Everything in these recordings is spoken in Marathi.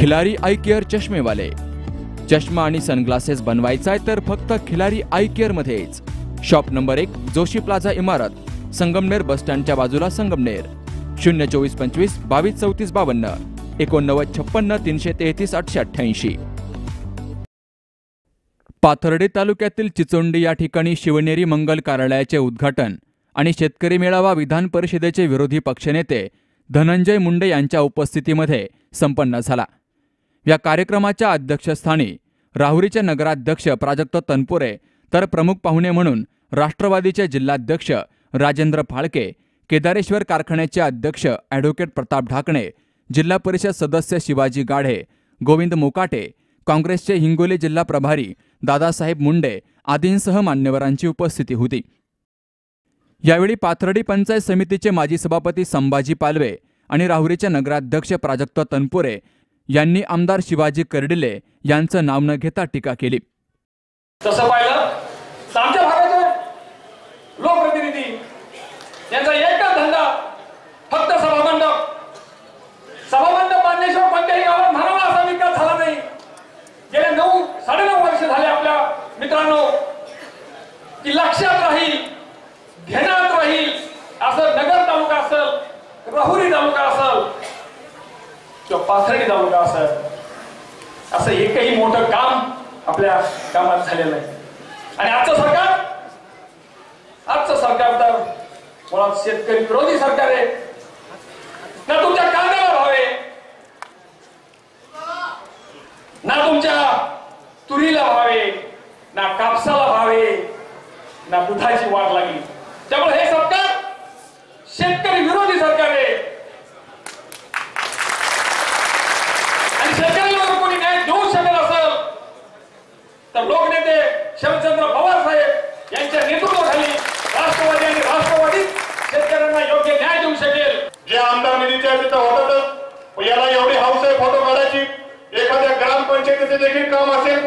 Khillari eye care चष्मेवाले. चष्मा आणि सनग्लासेस बनवायचा आहे तर फक्त खिलारी आय केअर मध्येच. शॉप नंबर एक जोशी प्लाझा इमारत संगमनेर बस स्टँडच्या बाजूला संगमनेर. शून्य चोवीस पंचवीस बावीस चौतीस बावन्न एकोणनव्वद छप्पन्न तीनशे तेहतीस आठशे अठ्ठ्याऐंशी. पाथर्डी तालुक्यातील चिचोंडी या ठिकाणी शिवनेरी मंगल कार्यालयाचे उद्घाटन आणि शेतकरी मेळावा विधान परिषदेचे विरोधी पक्षनेते धनंजय मुंडे यांच्या उपस्थितीमध्ये संपन्न झाला. या कार्यक्रमाच्या अध्यक्षस्थानी राहुरीचे नगराध्यक्ष प्राजक्त तनपुरे तर प्रमुख पाहुणे म्हणून राष्ट्रवादीचे जिल्हाध्यक्ष राजेंद्र फाळके केदारेश्वर कारखान्याचे अध्यक्ष ॲडव्होकेट प्रताप ढाकणे जिल्हा परिषद सदस्य शिवाजी गाढे गोविंद मोकाटे काँग्रेसचे हिंगोली जिल्हा प्रभारी दादासाहेब मुंडे आदींसह मान्यवरांची उपस्थिती होती. यावेळी पाथर्डी पंचायत समितीचे माजी सभापती संभाजी पालवे आणि राहुरीचे नगराध्यक्ष प्राजक्त तनपुरे यांनी आमदार शिवाजी कर्डिले यांचं नाव न घेता टीका केली. तसं पाहिलं तर आमच्या भागाचे लोकप्रतिनिधी यांचा एकच धंदा फक्त सभामंडप. सभामंडप बांधल्याशिवाय कोणत्याही गावात म्हणावा असा विकास झाला नाही. गेल्या नऊ साडेनऊ वर्ष झाले आपल्या मित्रांनो की लक्षात राहील घेण्यात राहील असं नगर तालुका असेल राहुरी तालुका असेल किंवा पाथर्डी तालुका असेल असं एकही मोठं काम आपल्या कामात झालेलं आहे आणि आजचं सरकार? आजचं सरकार तर मुळात शेतकरी विरोधी सरकार आहे. ना तुमच्या कांद्याला भाव आहे. ना तुमच्या तुरीला भाव आहे. ना कापसाला भाव आहे. ना दुधाची वाढ लागली. त्यामुळे हे सरकार शेतकरी विरोधी सरकार आहे आणि शेतकऱ्यांना कोणी न्याय देऊ शकत असेल तर लोकनेते शरदचंद्र पवार साहेब यांच्या नेतृत्वाखाली राष्ट्रवादी आणि राष्ट्रवादी शेतकऱ्यांना योग्य न्याय देऊ शकेल. जे आमदार निधीचे तिथं होतातच याला एवढी हौस आहे फोटो काढायची. एखाद्या ग्रामपंचायतीचे देखील काम असेल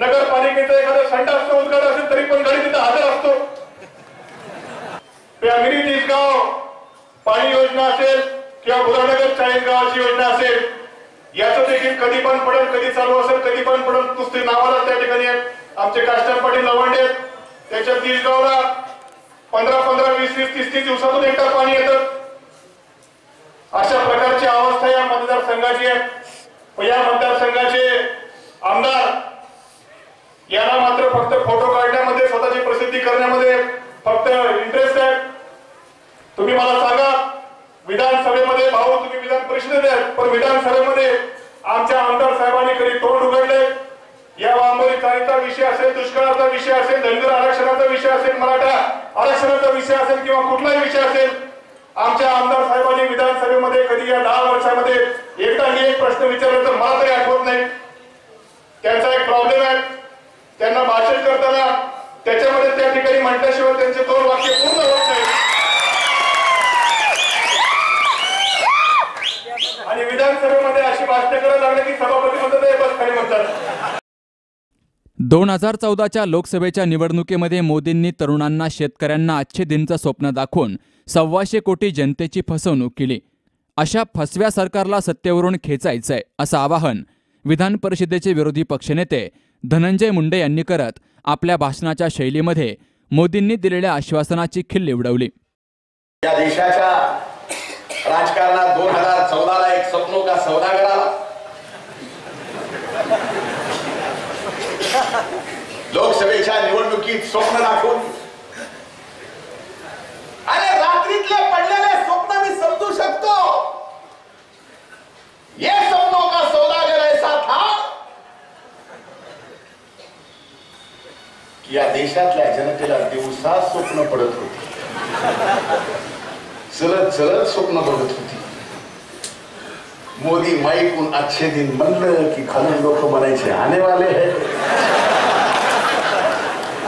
नगरपालिकेचं एखादं संडासचं उद्घाटन असेल तरी पण गाडी तिथं हजर असतो. त्या मिनी तिसगाव पाणी योजना असेल किंवा बुधानगर चाळीस गावाची योजना असेल याचं देखील कधी पण पडेल कधी चालू असेल कधी पण पडेल नुसते नावाला त्या ठिकाणी आमचे काष्टर पाटील लवंडे आहेत. त्याच्या दिसगावला पंधरा पंधरा वीस वीस तीस तीस दिवसातून एकदा पाणी येतं. अशा प्रकारची अवस्था या मतदारसंघाची आहे. या मतदारसंघाचे आमदार यांना मात्र फक्त फोटो काढण्यामध्ये स्वतःची प्रसिद्धी करण्यामध्ये फक्त इंटरेस्ट आहे. तुम्ही मला सांगा विधानसभेमध्ये भाऊ तुम्ही विधान परिषदेत आहेत पण विधानसभेमध्ये आमच्या आमदार साहेबांनी कधी तोंड उघडले या वांबोरी चाळीचा विषय असेल दुष्काळाचा विषय असेल धनगर आरक्षणाचा विषय असेल मराठा आरक्षणाचा विषय असेल किंवा कुठलाही विषय असेल आमच्या आमदार साहेबांनी विधानसभेमध्ये कधी या दहा वर्षामध्ये एकदाही एक प्रश्न विचारला तर मला तरी आठवत नाही. त्यांचा एक प्रॉब्लेम आहे. त्यांना भाषण करताना त्याच्यामध्ये त्या ठिकाणी म्हटल्याशिवाय त्यांचे दोन वाक्य पूर्ण होत नाही. आणि विधानसभेमध्ये अशी भाषण करायला लागले की सभापती म्हणतात बस खाली म्हणतात. दोन हजार चौदाच्या लोकसभेच्या निवडणुकीमध्ये मोदींनी तरुणांना शेतकऱ्यांना आजचे दिनचं स्वप्न दाखवून सव्वाशे कोटी जनतेची फसवणूक केली. अशा फसव्या सरकारला सत्तेवरून खेचायचंय असं आवाहन विधान परिषदेचे विरोधी पक्षनेते धनंजय मुंडे यांनी करत आपल्या भाषणाच्या शैलीमध्ये मोदींनी दिलेल्या आश्वासनाची खिल्ली उडवली. या देशाच्या राजकारणात दोन हजार चौदाला एक स्वप्नो का सौदागर आला लोकसभेच्या निवडणुकीत स्वप्न दाखवून. अरे रात्रीतले पडलेले स्वप्न मी समजू शकतो. ये स्वप्नों का सौदागर ऐसा था? की या देशातल्या जनतेला दिवसा स्वप्न पडत होती. चलत चलत स्वप्न पडत होती. मोदी माईकून अच्छे दिन म्हणलं की खाली लोक म्हणायचे आने वाले है.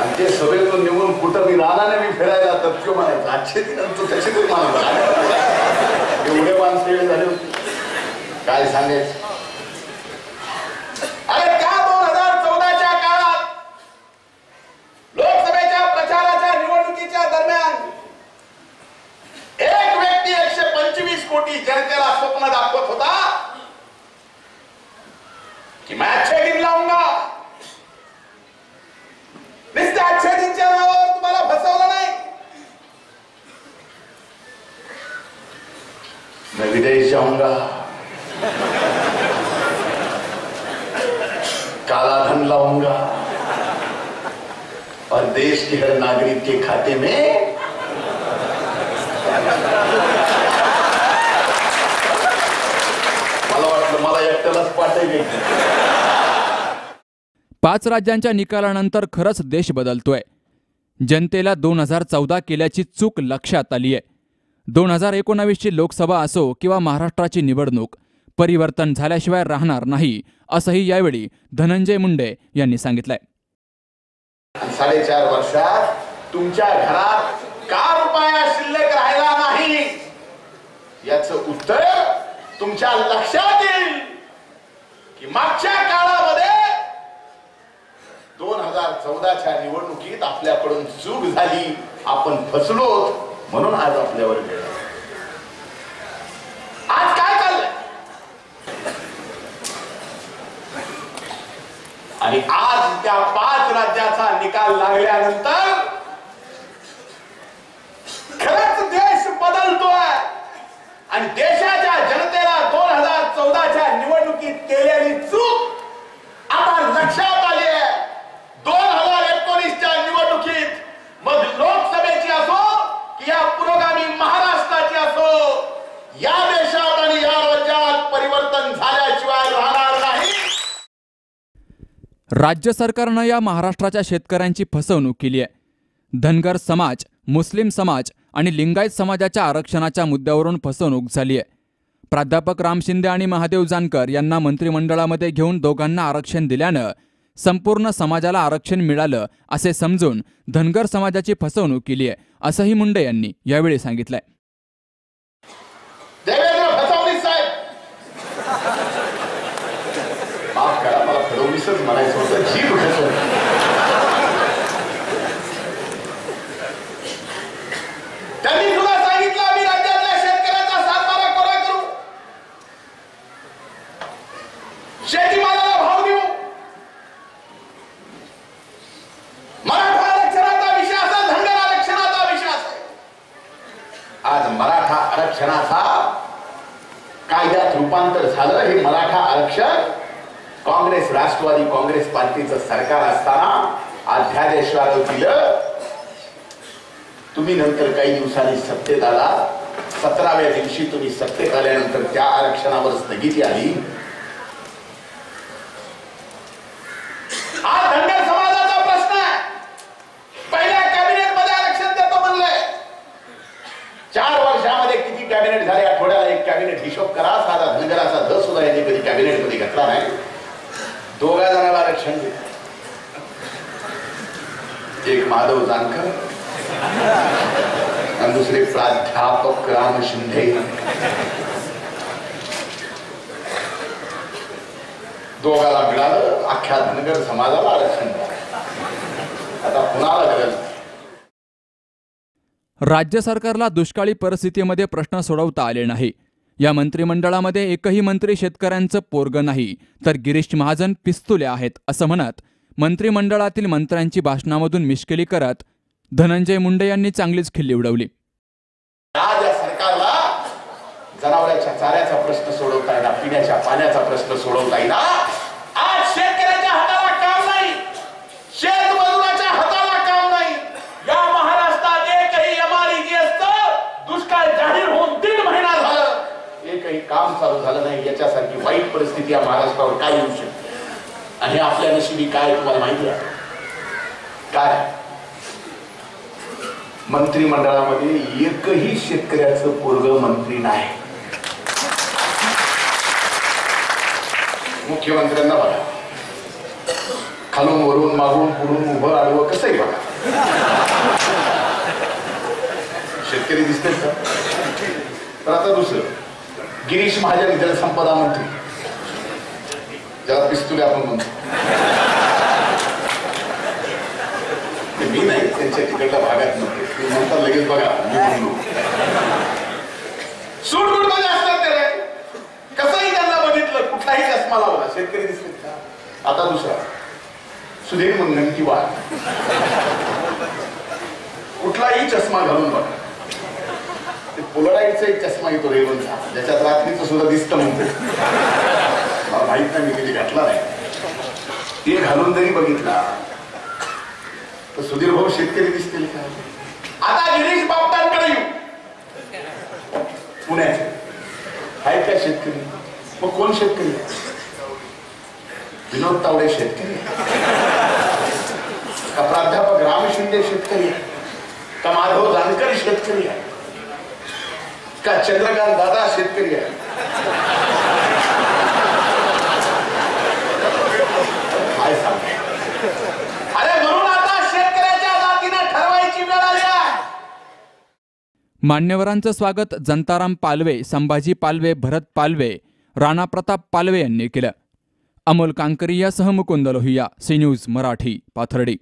आणि ते सभेतून निघून कुठं मी रानाने मी फिरायला तर म्हणायचं अच्छे दिन आणि तू त्याचे दिन म्हणा एवढे माणसं झाले काय सांगायचं? कोटी जनतेला स्वप्न दाखवत होता कि मैं अच्छे दिन लाऊँगा। नुसत्या अच्छे दिनच्या नावावर तुम्हाला फसवलं नाही। मैं विदेश जाऊँगा। काला धन लाऊँगा। और देश के हर नागरिक के खाते में पाठवले पाच राज्यांच्या निकालानंतर खरंच देश बदलतोय. जनतेला दोन हजार चौदा केल्याची चूक लक्षात आली आहे दोन हजार एकोणावीसची लोकसभा असो किंवा महाराष्ट्राची निवडणूक परिवर्तन झाल्याशिवाय राहणार नाही असंही यावेळी धनंजय मुंडे यांनी सांगितलंय. साडेचार वर्षात तुमच्या घरात का रुपया शिल्लक राहिला नाही? याच उत्तर तुमच्या लक्षात येईल. मागच्या काळामध्ये दोन हजार चौदाच्या निवडणुकीत आपल्याकडून चूक झाली. आपण फसलो. म्हणून आज आपल्यावर वेळ आज काय चाललंय? आणि आज त्या पाच राज्याचा निकाल लागल्यानंतर खरंच देश बदलतोय. आणि देशात जनतेला दोन हजार चौदाच्या निवडणुकीत केलेली चूक आता लक्षात आली आहे. दोन हजार एकोणीसच्या निवडणुकीत मग लोकसभेची असो की या पुरोगामी महाराष्ट्राची असो या देशात आणि या राज्यात परिवर्तन झाल्याशिवाय राहणार नाही. राज्य सरकारनं या महाराष्ट्राच्या शेतकऱ्यांची फसवणूक केली आहे. धनगर समाज मुस्लिम समाज आणि लिंगायत समाजाच्या आरक्षणाच्या मुद्द्यावरून फसवणूक झाली आहे. प्राध्यापक राम शिंदे आणि महादेव जानकर यांना मंत्रिमंडळामध्ये घेऊन दोघांना आरक्षण दिल्यानं संपूर्ण समाजाला आरक्षण मिळालं असे समजून धनगर समाजाची फसवणूक केली आहे असंही मुंडे यांनी यावेळी सांगितलंय. साहेब माफ करा मला फडणवीसच म्हणायचं होतं जीव घसरली. त्यांनी तुला सांगितलं आम्ही राज्यातल्या शेतकऱ्याचा सातबारा कोरा करू शेतीमालाला भाव देऊ मराठा आरक्षणाचा विषय असेल धनगर आरक्षणाचा विषय असेल आज मराठा आरक्षणाचा कायद्यात रूपांतर झालं. हे मराठा आरक्षण काँग्रेस राष्ट्रवादी काँग्रेस पार्टीचं सरकार असताना अध्यादेशाला दिलं. तुम्ही नंतर काही दिवसांनी सत्तेत आला. सतराव्या दिवशी तुम्ही सत्तेत आल्यानंतर त्या आरक्षणावर स्थगिती आली हा धनगर समाजाचा प्रश्न आहे पहिल्या कॅबिनेटमध्ये आरक्षण देतो म्हणलंय चार वर्षामध्ये किती कॅबिनेट झाले आठवड्याला एक कॅबिनेट हिशोब करा साधा धनगराचा धस सुद्धा यांनी कधी कॅबिनेटमध्ये घेतला नाही दोघा जणांना आरक्षण दिलं एक माधव जानकर आणि दुसरे प्राध्यापक राम शिंदे. दोघाला मिळालं अख्ख्या धनगर समाजाला आरक्षण. आता कुणाला गरज राज्य सरकारला दुष्काळी परिस्थितीमध्ये प्रश्न सोडवता आले नाही. या मंत्रिमंडळामध्ये एकही मंत्री शेतकऱ्यांचं पोरग नाही. तर गिरीश महाजन पिस्तुले आहेत असं म्हणत मंत्रिमंडळातील मंत्र्यांची भाषणामधून मिश्किली करत धनंजय मुंडे यांनी चांगलीच खिल्ली उडवली. आज या सरकारला जनावरांच्या चाऱ्याचा प्रश्न सोडवता येणार पिण्याच्या पाण्याचा प्रश्न सोडवता येणार आज शेतकऱ्याच्या हाताला काम नाही शेतमजुराच्या हाताला काम नाही या महाराष्ट्रात एकही एमआरईजी असतं दुष्काळ जाहीर होऊन दीड महिना झालं एकही काम चालू झालं नाही याच्यासारखी वाईट परिस्थिती या महाराष्ट्रावर काय येऊ शकते आणि आपल्या काय तुम्हाला माहिती आहे काय मंत्रिमंडळामध्ये एकही शेतकऱ्याचं पोरग मंत्री नाही. मुख्यमंत्र्यांना बघा. खालून वरून मागून पुढून उभं आडवं कसंही बघा. शेतकरी दिसते का? तर आता दुसरं. गिरीश महाजन जलसंपदा मंत्री. ज्याला पिस्तुले आपण म्हणतो ते मी नाही त्यांच्या तिकडल्या भागात नव्हते. म्हणतात लगेच बघा मी म्हणलो. सूटमध्ये असतात ते कसंही त्यांना बघितलं कुठलाही चष्मा लावला शेतकरी दिसले का? आता दुसरा. सुधीर मुनगंटीवार कुठलाही चष्मा घालून बघा. ते पोलराईडचा एक चष्मा येतो रेवनचा ज्याच्यात रात्रीचं सुद्धा दिसतं म्हणते. मला माहीत नाही मी कधी घातला नाही. ते घालून जरी बघितला तर सुधीर भाऊ शेतकरी दिसतील का? आता गिरीश बापटांकडे येऊ. पुण्याचे. आहे का शेतकरी? मग कोण शेतकरी? विनोद तावडे शेतकरी. का प्राध्यापक राम शिंदे शेतकरी? आहे? का माधव जानकर शेतकरी? आहे का चंद्रकांत दादा शेतकरी? आहे काय सांगते अरे म्हणून आता शेतकऱ्याच्या जातीनं ठरवायची वेळ आली आहे मान्यवरांचं स्वागत जनताराम पालवे संभाजी पालवे भरत पालवे राणा प्रताप पालवे यांनी केलं. अमोल कांकरी यासह मुकुंद लोहिया सी न्यूज मराठी पाथर्डी.